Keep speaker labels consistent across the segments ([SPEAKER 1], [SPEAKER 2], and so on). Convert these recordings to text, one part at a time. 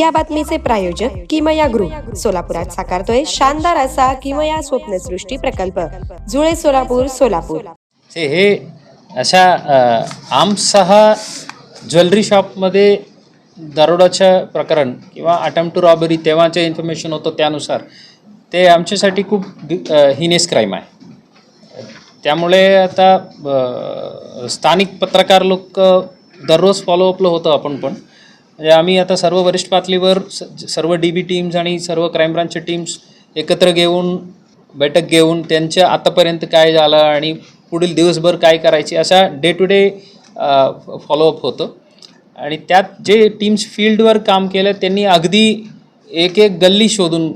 [SPEAKER 1] या बातमीचे प्रायोजक किमया ग्रुप. सोलापुरात साकारतोय शानदार असा किमया स्वप्नसृष्टी प्रकल्प. जुळे सोलापूर सोलापूर.
[SPEAKER 2] हे अशा आमसह ज्वेलरी शॉपमध्ये दरोडाचं प्रकरण किंवा अटेम्प्ट टू रॉबरी तेव्हाचे इन्फॉर्मेशन होतं त्यानुसार ते आमच्यासाठी खूप हिनेस क्राईम आहे. त्यामुळे आता स्थानिक पत्रकार लोक दररोज फॉलोअपला होतं आपण पण. म्हणजे आम्ही आता सर्व वरिष्ठ पातळीवर स- सर्व डी बी टीम्स आणि सर्व क्राईम ब्रांचचे टीम्स एकत्र घेऊन बैठक घेऊन त्यांच्या आतापर्यंत काय झालं आणि पुढील दिवसभर काय करायचे असा डे टू डे फॉलोअप होतं. आणि त्यात जे टीम्स फील्डवर काम केलं त्यांनी अगदी एक एक गल्ली शोधून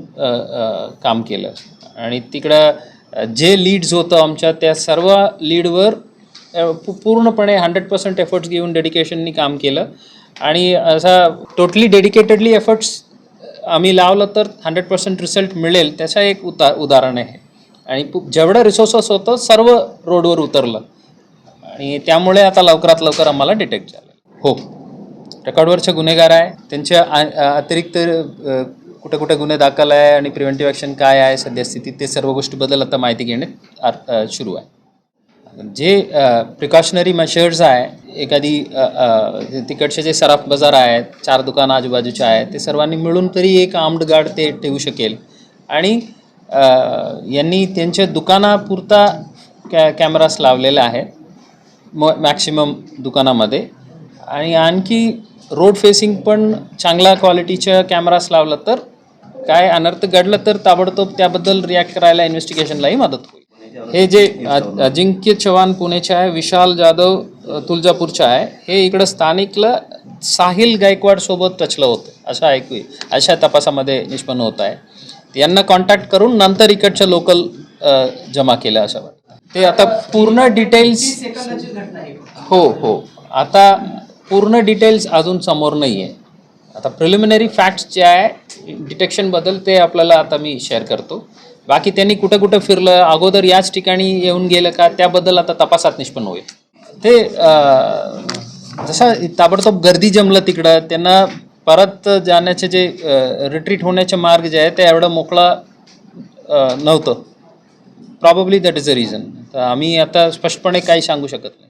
[SPEAKER 2] काम केलं. आणि तिकडं जे लीड्स होतं आमच्या त्या सर्व लीडवर पूर्णपणे हंड्रेड पर्सेंट एफर्ट्स घेऊन डेडिकेशननी काम केलं. आणि असा टोटली डेडिकेटेडली एफर्ट्स आम्ही लावलं तर हंड्रेड पर्सेंट रिझल्ट मिळेल त्याचं एक उता उदाहरण आहे. आणि जेवढं रिसोर्सेस होतं सर्व रोडवर उतरलं. आणि त्यामुळे आता लवकरात लवकर आम्हाला डिटेक्ट झालं. हो. रेकॉर्डवरचे गुन्हेगार आहे. त्यांच्या अतिरिक्त कुठे कुठे गुन्हे दाखल आहे आणि प्रिव्हेंटिव्ह ॲक्शन काय आहे सद्यस्थितीत ते सर्व गोष्टीबद्दल आता माहिती घेणे सुरू आहे. जे प्रिकॉशनरी मेजर्स आहे एखादी तिकडचे जे सराफ बाजार आहेत चार दुकानं आजूबाजूचे आहेत ते सर्वांनी मिळून तरी एक आर्म्ड गार्ड ते ठेवू शकेल. आणि यांनी त्यांच्या दुकानापुरता कॅ कॅमेरास लावलेला आहे म मॅक्सिमम दुकानामध्ये. आणि आणखी रोड फेसिंग पण चांगल्या क्वालिटीच्या कॅमेरास लावलं तर काय अनर्थ घडलं तर ताबडतोब त्याबद्दल रिॲक्ट करायला इन्व्हेस्टिगेशनलाही मदत होईल. हे जे अजिंक्य चव्हाण पुणेचे आहे विशाल जाधव अ, तुळजापूरचे आहे. हे इकडं स्थानिकला साहिल गायकवाड सोबत टचलं होतं. असं ऐकू अशा तपासामध्ये निष्पन्न होत आहे. यांना कॉन्टॅक्ट करून नंतर इकडच्या लोकल जमा केलं असं वाटतं. ते आता पूर्ण डिटेल्स हो हो. आता पूर्ण डिटेल्स अजून समोर नाही आहे आता प्रिलिमिनरी फॅक्ट्स जे आहे डिटेक्शनबद्दल ते आपल्याला आता मी शेअर करतो. बाकी त्यांनी कुठं कुठं फिरलं अगोदर याच ठिकाणी येऊन गेलं का त्याबद्दल आता तपासात निष्पन्न होईल. ते जसा जसं ताबडतोब गर्दी जमलं तिकडं त्यांना परत जाण्याचे जे रिट्रीट होण्याचे मार्ग जे आहे ते एवढं मोकळा नव्हतं. Probably that is a reason तर आम्ही आता स्पष्टपणे काही सांगू शकत नाही.